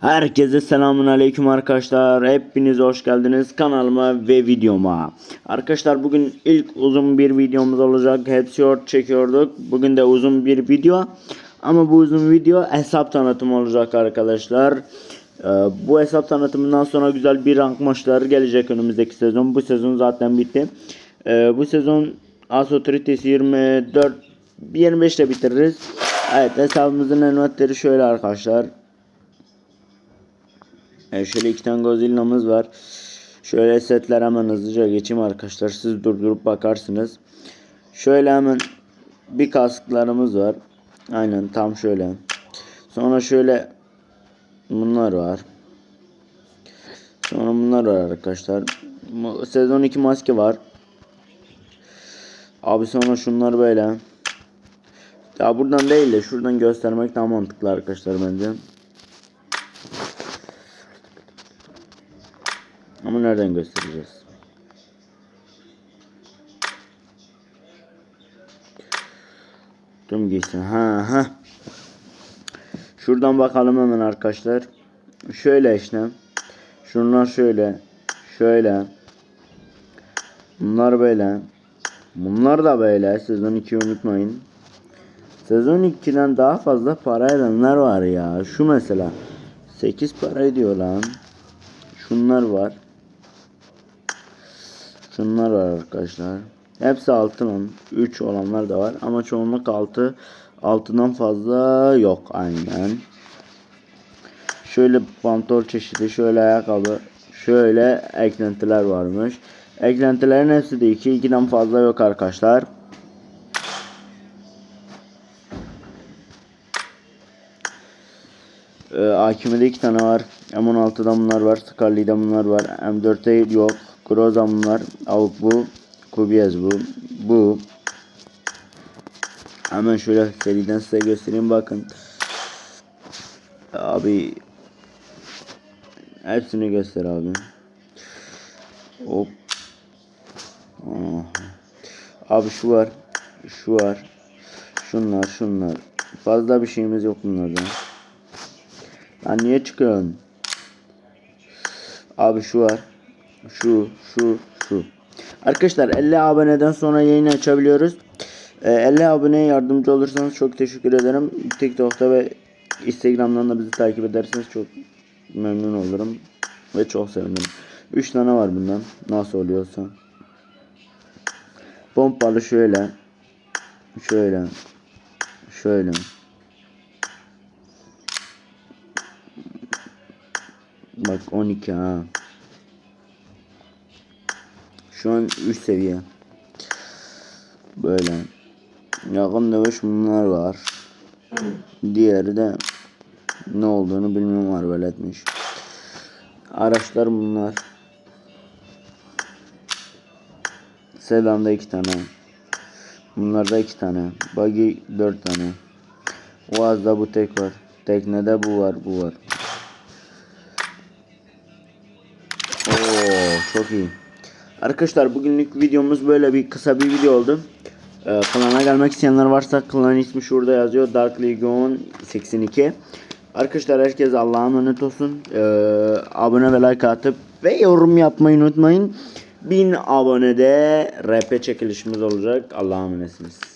Herkese selamun aleyküm arkadaşlar. Hepiniz hoş geldiniz kanalıma ve videoma. Arkadaşlar bugün ilk uzun bir videomuz olacak. Hep short çekiyorduk. Bugün de uzun bir video. Ama bu uzun video hesap tanıtımı olacak arkadaşlar. Ee, bu hesap tanıtımından sonra güzel bir rank maçları gelecek önümüzdeki sezon. Bu sezon zaten bitti. Ee, bu sezon As Authorities 24 25 ile bitiririz. Evet hesabımızın envatleri şöyle arkadaşlar. Evet, şöyle iki tane Godzilla'mız var. Şöyle setler hemen hızlıca geçeyim arkadaşlar. Siz durdurup bakarsınız. Şöyle hemen bir kasklarımız var. Aynen tam şöyle. Sonra şöyle bunlar var. Sonra bunlar var arkadaşlar. Sezon 2 maske var. Abi sonra şunlar böyle. Ya buradan değil de şuradan göstermek daha mantıklı arkadaşlar bence. Ama nereden göstereceğiz? Dur geçsin. Ha ha. Şuradan bakalım hemen arkadaşlar. Şöyle işte. Şunlar şöyle. Şöyle. Bunlar böyle. Bunlar da böyle. Sezon 2'yi unutmayın. Sezon 2'den daha fazla para edenler var ya. Şu mesela. 8 para ediyor lan. Şunlar var. Şunlar var arkadaşlar. Hepsi altın. 3 olanlar da var ama çoğunluk altı. Altından fazla yok aynen. Şöyle pantol çeşidi, şöyle ayakkabı, şöyle eklentiler varmış. Eklentilerin hepsi de 2, 2'den fazla yok arkadaşlar. Ee, AKM'de iki tane var. M16'da bunlar var. Scarlet'da bunlar var. M4'te yok. Groza bunlar. Avuk bu. Kubiyaz bu. Bu. Hemen şöyle seriden size göstereyim bakın. Abi hepsini göster abi. Hop. Aha. Abi şu var. Şu var. Şunlar şunlar. Fazla bir şeyimiz yok bunlardan. Lan niye çıkıyorsun? Abi şu var. Şu, şu, şu. Arkadaşlar 50 aboneden sonra yayın açabiliyoruz. Ee, 50 aboneye yardımcı olursanız çok teşekkür ederim. TikTok'ta ve Instagram'dan da bizi takip ederseniz çok memnun olurum. Ve çok sevinirim. 3 tane var bundan. Nasıl oluyorsa. Pompalı şöyle. Şöyle. Şöyle. Bak 12 ha. Şu an 3 seviye. Böyle. Yakın dövüş bunlar var. Diğeri de ne olduğunu bilmiyorum arbeletmiş. Araçlar bunlar. Sedan'da 2 tane. Bunlarda 2 tane. Buggy 4 tane. Oğaz'da bu tek var. Teknede bu var, bu var. Oo çok iyi. Arkadaşlar bugünlük videomuz böyle bir kısa bir video oldu. Ee, klana gelmek isteyenler varsa klan ismi şurada yazıyor. Dark Legion 82. Arkadaşlar herkes Allah'a emanet olsun. Ee, abone ve like atıp ve yorum yapmayı unutmayın. 1000 abonede RP çekilişimiz olacak. Allah'a emanetsiniz.